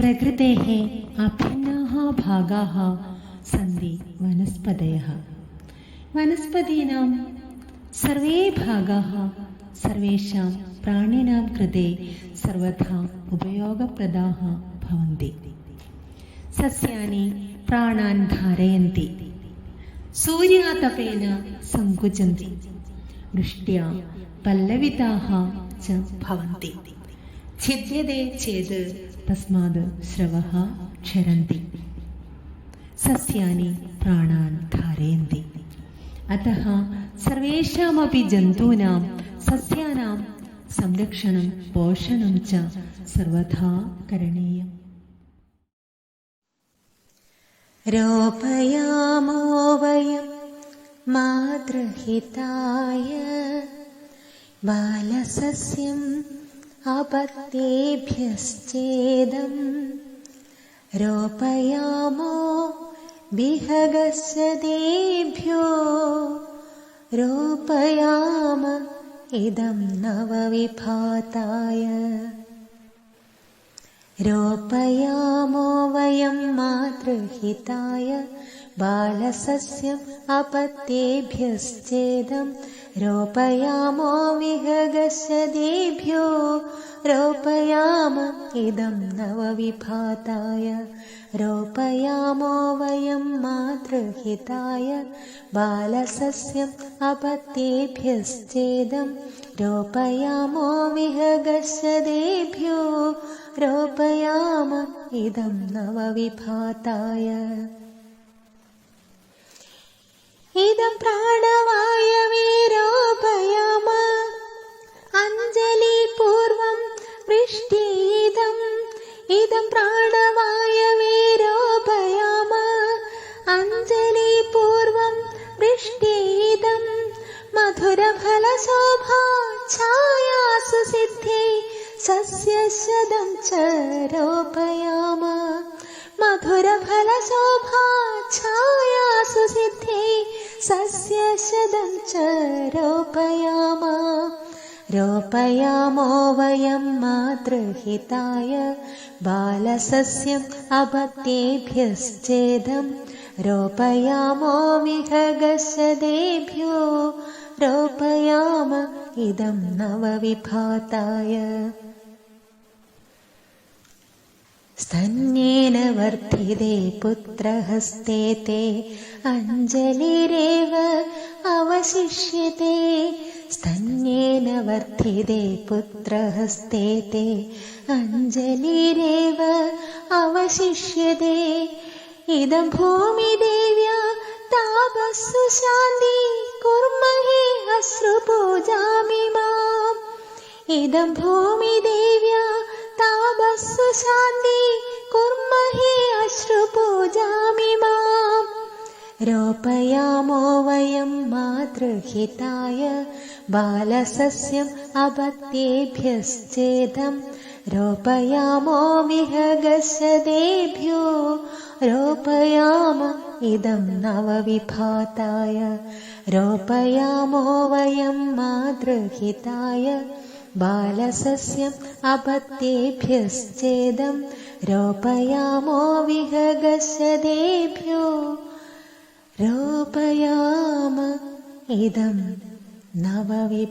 प्रकृतेः अभिन्नाः भागाः सन्ति वनस्पतयः। वनस्पतीनां सर्वे भागाः, सर्वेषां प्राणिनां कृते सर्वथा उपयोगप्रदाः भवन्ति। सस्यानि प्राणान् धारयन्ति। सूर्यातपेन सङ्कुचन्ति। वृष्ट्या पल्लविताः च भवन्ति। छिद्यते चेत् തസ്മാത് ശ്രവ ക്ഷരന്തി. സസ്യാനി പ്രാണാൻ ധാരയന്തി. അतः സർവേഷാമപി ജന്തൂനാം സസ്യാനാം സംരക്ഷണം പോഷണം ച സർവഥാ കരണീയം. രോപയാമോ വയം മാതൃഹിതായ ബാലസസ്യം अपत्येभ्यश्चेदं रोपयामो विहगस्यदेभ्यो रोपयाम इदं नवविभाताय। रोपयामो वयं मातृहिताय बालसस्यम् अपत्येभ्यश्चेदं रोपयामो विहगस्यदेभ्यो रोपयाम इदं नवविभाताय रोपयामो वयं मातृहिताय बालसस्यम् अपत्येभ्यश्चेदं रोपयामो विहगस्यदेभ्यो रोपयाम इदं नवविभाताय इदं प्राणवायवे रोपयाम अञ्जलिपूर्वं वृष्टिदम् इदं प्राणवायवे रोपयाम अञ्जलिपूर्वं वृष्टिदम् मधुरफलशोभा छायासु सिद्धे सस्यशदं च रोपयाम मधुरफलशोभा छायासु सिद्धे सस्यशदं च रोपयाम। रोपयामो वयं मातृहिताय। बालसस्यम् अपत्येभ्यश्चेदं रोपयामो विहगस्यदेभ्यो रोपयाम इदं नवविभाताय സന്യേന വർദ്ധിതേ പുത്രഹസ്തേ തേ. അഞ്ജലിരേവ അവശിഷ്യത്തെ സ്തന്യേന വർദ്ധിതേ പുത്രഹസ്തേ തേ. അഞ്ജലിരേവ അവശിഷ്യത്തെ ഇതം ഭൂമിദേവ്യ താപസ്സു ശാന്തി കുർമഹേ അശ്രുപൂജാമിമാം ഇതം ഭൂമിദേവ്യ शान्ति कुर्महे अश्रुपूजामि माम् रोपयामो वयं मातृहिताय बालसस्यम् अपत्येभ्यश्चेदं रोपयामो विहगस्यदेभ्यो रोपयाम इदं नवविभाताय रोपयामो वयं मातृहिताय बालसस्यम् अपत्येभ्यश्चेदं रोपयामो विहगस्यदेभ्यो रोपयाम इदं नवविभाताय